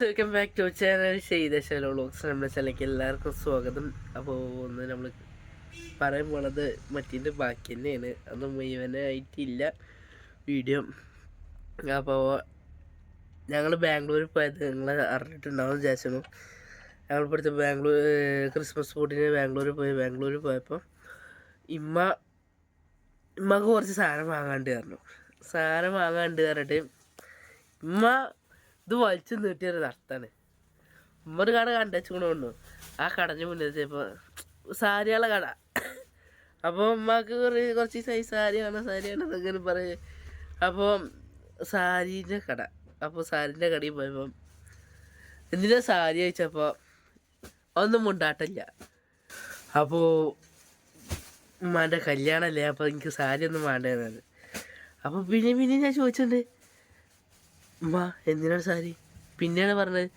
Welcome back to channel ചെയ്ത vlogs നമ്മുടെ ചാനലിലേക്ക് എല്ലാവർക്കും സ്വാഗതം. അപ്പോൾ ഒന്ന് നമ്മൾ പറയാൻ പോണത് മറ്റേന്റെ ബാക്കി തന്നെയാണ്. അത് മുഴുവനായിട്ടില്ല. വീഡിയോ അപ്പോൾ ഞങ്ങൾ ബാംഗ്ലൂരിൽ പോയത് നിങ്ങൾ അറിഞ്ഞിട്ടുണ്ടാവും വിചാരിച്ചു ഞങ്ങൾ ഇപ്പോഴത്തെ ബാംഗ്ലൂർ ക്രിസ്മസ് ഫുഡിന് ബാംഗ്ലൂരിൽ പോയി. ബാംഗ്ലൂരിൽ പോയപ്പോൾ ഇമ്മ ഇമ്മക്ക് കുറച്ച് സാധനം വാങ്ങാണ്ട് പറഞ്ഞു. സാധനം വാങ്ങാണ്ട് പറഞ്ഞിട്ട് ഉമ്മ ഇത് വലിച്ചു നീട്ടിയൊരു നടത്താണ് ഉമ്മൊരു കട കട വന്നു ആ കടഞ്ഞ മുന്നിൽ ഇപ്പോൾ സാരികളെ കട. അപ്പോൾ ഉമ്മക്ക് കുറേ കുറച്ച് സൈസ് സാരിയാണ് സാരിയാണ് എന്നൊക്കെ പറയും. അപ്പോൾ സാരീന്റെ കട. അപ്പോൾ സാരീന്റെ കടയിൽ പോയപ്പോൾ എന്തിനാ സാരി ചോദിച്ചപ്പോൾ ഒന്നും മുണ്ടാട്ടില്ല. അപ്പോൾ ഉമ്മാന്റെ കല്യാണമല്ലേ അപ്പോൾ എനിക്ക് സാരി ഒന്നും വേണ്ടത് അപ്പോൾ പിന്നെ പിന്നെ ഞാൻ ചോദിച്ചിട്ടുണ്ട് ഉമ്മ എന്തിനാണ് സാരി? പിന്നെയാണ് പറഞ്ഞത്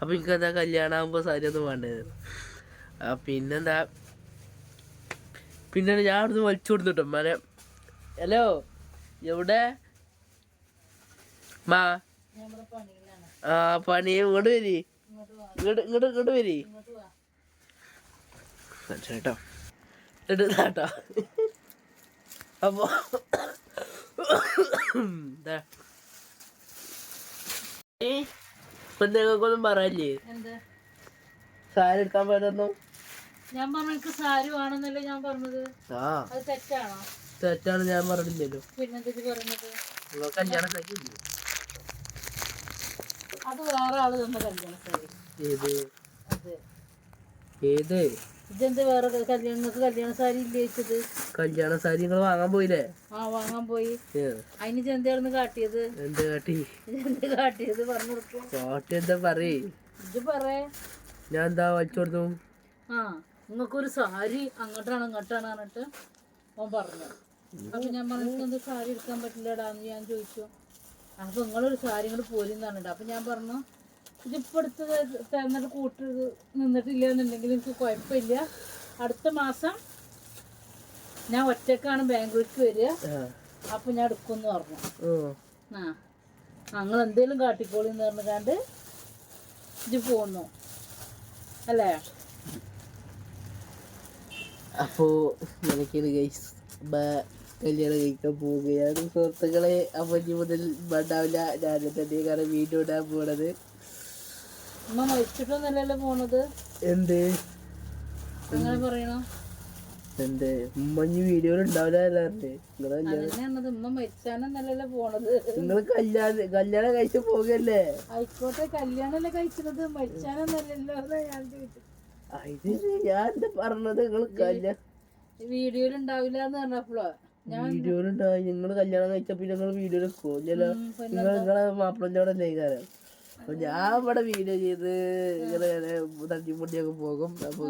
അപ്പോൾ എനിക്ക് എന്താ കല്യാണം ആകുമ്പോൾ സാരി ഒന്നും വേണ്ടത് പിന്നെന്താ പിന്നെ ഞാൻ അവിടുന്ന് വലിച്ചു കൊടുത്തിട്ടോ ഉമ്മാനെ ഹലോ എവിടെ? മാ ആ പണി ഇങ്ങോട്ട് വരി. ഇങ്ങോട്ട് ഇങ്ങോട്ട് ഇങ്ങോട്ട് വരി. കേട്ടോ എടുത്താട്ടോ. അപ്പോ എന്താ ഇപ്പൊ നിങ്ങൾക്കൊന്നും പറയല്ലേ സാരി എടുക്കാൻ പോയതൊന്നും? ഞാൻ പറഞ്ഞു എനിക്ക് സാരി വേണമെന്നല്ലേ ഞാൻ പറഞ്ഞത്. ആ. അത് തെറ്റാണോ? തെറ്റാണ് ഞാൻ പറഞ്ഞില്ലല്ലോ. പിന്നെന്തൊക്കെ പറഞ്ഞത്? കല്യാണം കഴിക്കില്ലേ അത് വേറെ ആൾ തന്ന കല്യാണ സാരി. ഏത്? ഏത്? ഇതെന്ത് വേറെ കല്യാണങ്ങൾക്ക് കല്യാണം? സാരി ഇല്ലേ വെച്ചത് കല്യാണ സാരി നിങ്ങൾ വാങ്ങാൻ പോയില്ലേ? ആ വാങ്ങാൻ പോയി. അതിന് ചെന്തായിരുന്നു കാട്ടിയത്? എന്ത് കാട്ടി? എന്ത് കാട്ടിയത്? പറഞ്ഞു കാട്ടി എന്താ പറയേ? ഇത് പറേ. ഞാൻ എന്താ വലിച്ചു കൊടുത്തു? ആ നിങ്ങൾക്കൊരു സാരി അങ്ങോട്ടാണ് ഇങ്ങോട്ടാണ് എന്നിട്ട് ഓൻ പറഞ്ഞു. അപ്പൊ ഞാൻ പറഞ്ഞു സാരി എടുക്കാൻ പറ്റില്ലടാന്ന് ഞാൻ ചോദിച്ചു. അപ്പൊ നിങ്ങളൊരു സാരി ഇങ്ങോട്ട് പോരുന്നാണ് അപ്പൊ ഞാൻ പറഞ്ഞു ഇതിപ്പോ എടുത്ത് തന്നിട്ട് കൂട്ട് നിന്നിട്ടില്ല എന്നുണ്ടെങ്കിൽ എനിക്ക് കുഴപ്പമില്ല. അടുത്ത മാസം ഞാൻ ഒറ്റക്കാണ് ബാംഗ്ലൂർക്ക് വരിക. അപ്പൊ ഞാൻ എടുക്കുമെന്ന് പറഞ്ഞു. ആ. ഞങ്ങൾ എന്തേലും കാട്ടിക്കോളി എന്ന് പറഞ്ഞാണ്ട് ഇത് പോന്നു. അല്ലേ? അപ്പോ ഗൈസ് കല്യാണം കഴിക്കാൻ പോവുകയാണ്. സുഹൃത്തുക്കളെ അപ്പൊ ഇനി മുതൽ ഉണ്ടാവില്ല. ഞാൻ തന്നെ കാരണം വീഡിയോ ഇടാൻ പോണത്. ഉമ്മ മരിച്ചിട്ടൊന്നല്ലല്ലോ പോണത്? എന്ത്? അങ്ങനെ പറയണോ? എന്ത്? ഉമ്മഞ്ഞ് വീഡിയോയിൽ ഉണ്ടാവില്ല പറഞ്ഞേ. നിങ്ങൾ കല്യാണം അതന്നെയാണത് ഉമ്മ മരിച്ചാനൊന്നല്ലല്ലോ പോണത്. നിങ്ങൾ കല്യാണം കല്യാണം കഴിച്ച് പോകല്ലേ? ആയിക്കോട്ടെ കല്യാണല്ലേ കഴിച്ചത് മരിച്ചാനൊന്നല്ലല്ലോ എന്നാ ഞാൻ ഇത് ഞാൻ എന്താ പറഞ്ഞത്? നിങ്ങൾ കല്യാണം വീഡിയോയിൽ ഉണ്ടാവില്ല എന്ന് പറഞ്ഞപ്പോഴോ വീഡിയോയിൽ ഉണ്ടായി. നിങ്ങൾ കല്യാണം കഴിച്ചപ്പോ നിങ്ങൾ വീഡിയോയിൽ നിങ്ങളെ മാപ്പിളന്റെ മാപ്പിളഞ്ഞോടെ ലേഖാരം അപ്പൊ ഞാൻ ഇവിടെ വീഡിയോ ചെയ്ത് ഇങ്ങനെ തട്ടിമുട്ടിയൊക്കെ പോകും. അപ്പൊ